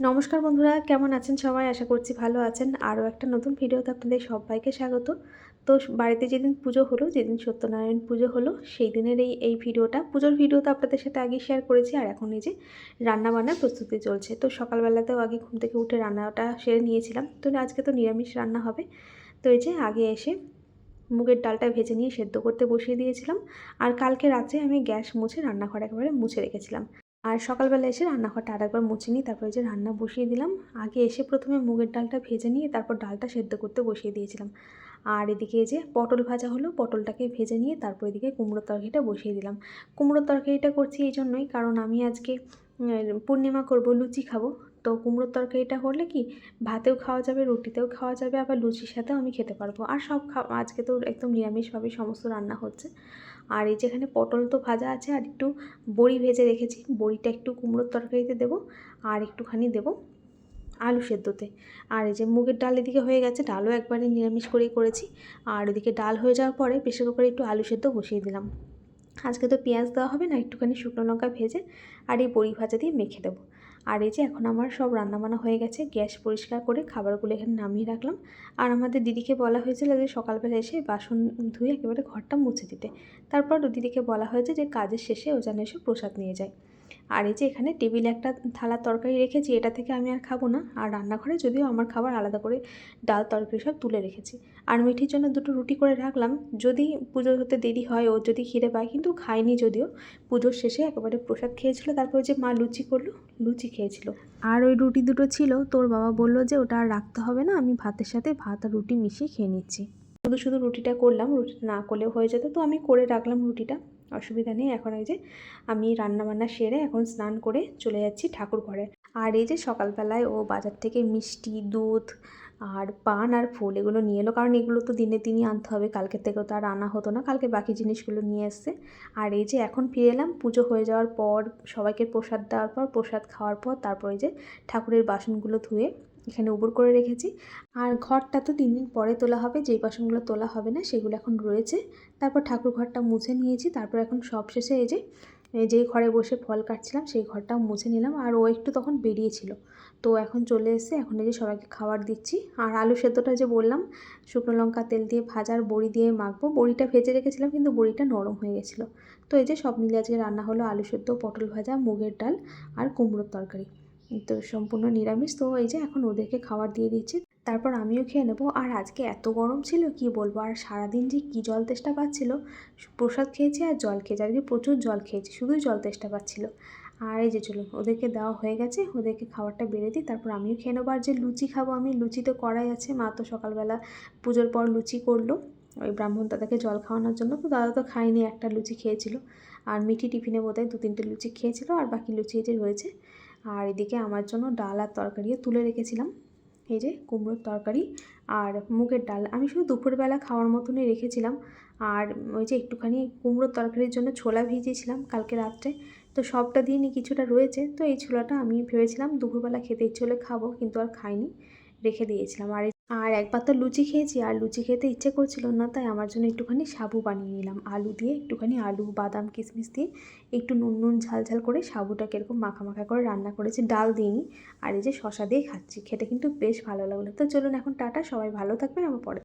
নমস্কার বন্ধুরা, কেমন আছেন সবাই? আশা করছি ভালো আছেন। আরও একটা নতুন ভিডিওতে আপনাদের সবাইকে স্বাগত। তো বাড়িতে যেদিন পুজো হলো, যেদিন সত্যনারায়ণ পুজো হলো, সেই দিনের এই এই ভিডিওটা। পুজোর ভিডিও তো আপনাদের সাথে আগে শেয়ার করেছি, আর এখন এই যে রান্নাবান্নার প্রস্তুতি চলছে। তো সকালবেলাতেও আগে ঘুম থেকে উঠে রান্নাটা সেরে নিয়েছিলাম। তো আজকে তো নিরামিষ রান্না হবে। তো এই যে আগে এসে মুগের ডালটা ভেজে নিয়ে সেদ্ধ করতে বসিয়ে দিয়েছিলাম। আর কালকে রাতে আমি গ্যাস মুছে রান্নাঘর একেবারে মুছে রেখেছিলাম। আর সকালবেলা এসে রান্নাঘরটা আরেকবার মুছে নিই তারপরে যে রান্না বসিয়ে দিলাম। আগে এসে প্রথমে মুগের ডালটা ভেজে নিয়ে তারপর ডালটা সেদ্ধ করতে বসিয়ে দিয়েছিলাম। আর এদিকে যে পটল ভাজা হলো, পটলটাকে ভেজে নিয়ে তারপর এদিকে কুমড়োর তরকারিটা বসিয়ে দিলাম। কুমড়োর তরকারিটা করছি এই জন্যই কারণ আমি আজকে পূর্ণিমা করব, লুচি খাব। তো কুমড়োর তরকারিটা করলে কি ভাতেও খাওয়া যাবে, রুটিতেও খাওয়া যাবে, আবার লুচির সাথেও আমি খেতে পারব। আর সব খা আজকে তো একদম নিরামিষভাবে সমস্ত রান্না হচ্ছে। আর এই যেখানে পটল তো ভাজা আছে, আর একটু বড়ি ভেজে রেখেছি। বড়িটা একটু কুমড়োর তরকারিতে দেবো, আর একটুখানি দেবো আলু সেদ্ধতে। আর এই যে মুগের ডাল এদিকে হয়ে গেছে, ডালও একবারে নিরামিষ করেই করেছি। আর এদিকে ডাল হয়ে যাওয়ার পরে প্রেশার কুকারে একটু আলু সেদ্ধ বসিয়ে দিলাম। আজকে তো পেঁয়াজ দেওয়া হবে না, একটুখানি শুকনো লঙ্কা ভেজে আর এই বড়ি ভাজা দিয়ে মেখে দেবো। আর এই যে এখন আমার সব রান্নাবান্না হয়ে গেছে, গ্যাস পরিষ্কার করে খাবারগুলো এখানে নামিয়ে রাখলাম। আর আমাদের দিদিকে বলা হয়েছিল যে সকালবেলা এসে বাসন ধুয়ে একেবারে ঘরটা মুছে দিতে। তারপর দিদিকে বলা হয়েছে যে কাজের শেষে ও যেন এসে প্রসাদ নিয়ে যায়। আর এই যে এখানে টেবিলে একটা থালা তরকারি রেখেছি, এটা থেকে আমি আর খাব না। আর রান্নাঘরে যদিও আমার খাবার আলাদা করে ডাল তরকারি সব তুলে রেখেছি। আর মিঠির জন্য দুটো রুটি করে রাখলাম। যদি পুজো হতে দেরি হয়, ও যদি খিদে পায়, কিন্তু খায়নি যদিও। পুজোর শেষে একেবারে প্রসাদ খেয়েছিল, তারপর যে মা লুচি করল, লুচি খেয়েছিল। আর ওই রুটি দুটো ছিল, তোর বাবা বলল যে ওটা আর রাখতে হবে না, আমি ভাতের সাথে ভাত আর রুটি মিশিয়ে খেয়ে নিচ্ছি। শুধু শুধু রুটিটা করলাম, রুটিটা না করলেও হয়ে যেত, তো আমি করে রাখলাম রুটিটা। অসুবিধা নেই। এখন এই যে আমি রান্নাবান্না সেরে এখন স্নান করে চলে যাচ্ছি ঠাকুর ঘরে। আর এই যে সকালবেলায় ও বাজার থেকে মিষ্টি, দুধ আর পান আর ফুল এগুলো নিয়ে এলো। কারণ এগুলো তো দিনে দিনই আনতে হবে। কালকে থেকেও তো আর আনা হতো না। কালকে বাকি জিনিসগুলো নিয়ে এসছে। আর এই যে এখন ফিরে এলাম। পুজো হয়ে যাওয়ার পর সবাইকে প্রসাদ দেওয়ার পর, প্রসাদ খাওয়ার পর তারপরে যে ঠাকুরের বাসনগুলো ধুয়ে এখানে উবর করে রেখেছি। আর ঘরটা তো তিন দিন পরে তোলা হবে, যেই বাসনগুলো তোলা হবে না সেগুলো এখন রয়েছে। তারপর ঠাকুর ঘরটা মুছে নিয়েছি, তারপর এখন সব শেষে এই যে যেই ঘরে বসে ফল কাটছিলাম সেই ঘরটাও মুছে নিলাম। আর ও একটু তখন বেরিয়েছিল। তো এখন চলে এসে এখন এই যে সবাইকে খাবার দিচ্ছি। আর আলু সেদ্ধটা যে বললাম, শুকনো লঙ্কা, তেল দিয়ে ভাজার বড়ি দিয়ে মাখবো। বড়িটা ভেজে রেখেছিলাম কিন্তু বড়িটা নরম হয়ে গেছিল। তো এই যে সব মিলে আজকে রান্না হলো আলু সেদ্ধ, পটল ভাজা, মুগের ডাল আর কুমড়োর তরকারি। তো সম্পূর্ণ নিরামিষ। তো এই যে এখন ওদেরকে খাবার দিয়ে দিচ্ছি। তারপর আমিও খেয়ে নেব। আর আজকে এত গরম ছিল, কি বলব? আর সারাদিন যে কী জল তেষ্টা পাচ্ছিল, প্রসাদ খেয়েছি আর জল খেয়েছি। আজকে প্রচুর জল খেয়েছি, শুধুই জল তেষ্টা পাচ্ছিল। আর এই যে চলুন, ওদেরকে দেওয়া হয়ে গেছে। ওদেরকে খাবারটা বেড়ে দিই। তারপর আমিও খেয়ে নেব। আর যে লুচি খাব আমি, লুচি তো করাই আছে। মা তো সকালবেলা পুজোর পর লুচি করল ওই ব্রাহ্মণ দাদাকে জল খাওয়ানোর জন্য। তো দাদা তো খায়নি, একটা লুচি খেয়েছিল। আর মিঠি টিফিনে বোধহয় দু তিনটে লুচি খেয়েছিল। আর বাকি লুচি যে রয়েছে আর এদিকে আমার জন্য ডাল আর তরকারিও তুলে রেখেছিলাম। এই যে কুমড়োর তরকারি আর মুগের ডাল। আমি শুধু দুপুরবেলা খাওয়ার মতনই রেখেছিলাম। আর ওই যে একটুখানি কুমড়োর তরকারির জন্য ছোলা ভিজিয়েছিলাম কালকে রাত্রে। তো সবটা দিইনি কিছুটা রয়েছে। তো এই ছোলাটা আমি ভেবেছিলাম দুপুরবেলা খেতে ইচ্ছে হলে খাব, কিন্তু আর খাইনি। রেখে দিয়েছিলাম। আর আর একবার তো লুচি খেয়েছি, আর লুচি খেতে ইচ্ছে করছিল না, তাই আমার জন্য একটুখানি সাবু বানিয়ে নিলাম। আলু দিয়ে একটুখানি আলু, বাদাম, কিশমিশ দিয়ে একটু নুন নুন ঝাল ঝাল করে সাবুটাকে এরকম মাখা মাখা করে রান্না করেছি, ডাল দিইনি। আর এই যে শশা দিয়ে খাচ্ছি, খেতে কিন্তু বেশ ভালো লাগল। তো চলুন এখন টাটা, সবাই ভালো থাকবেন আমার পরে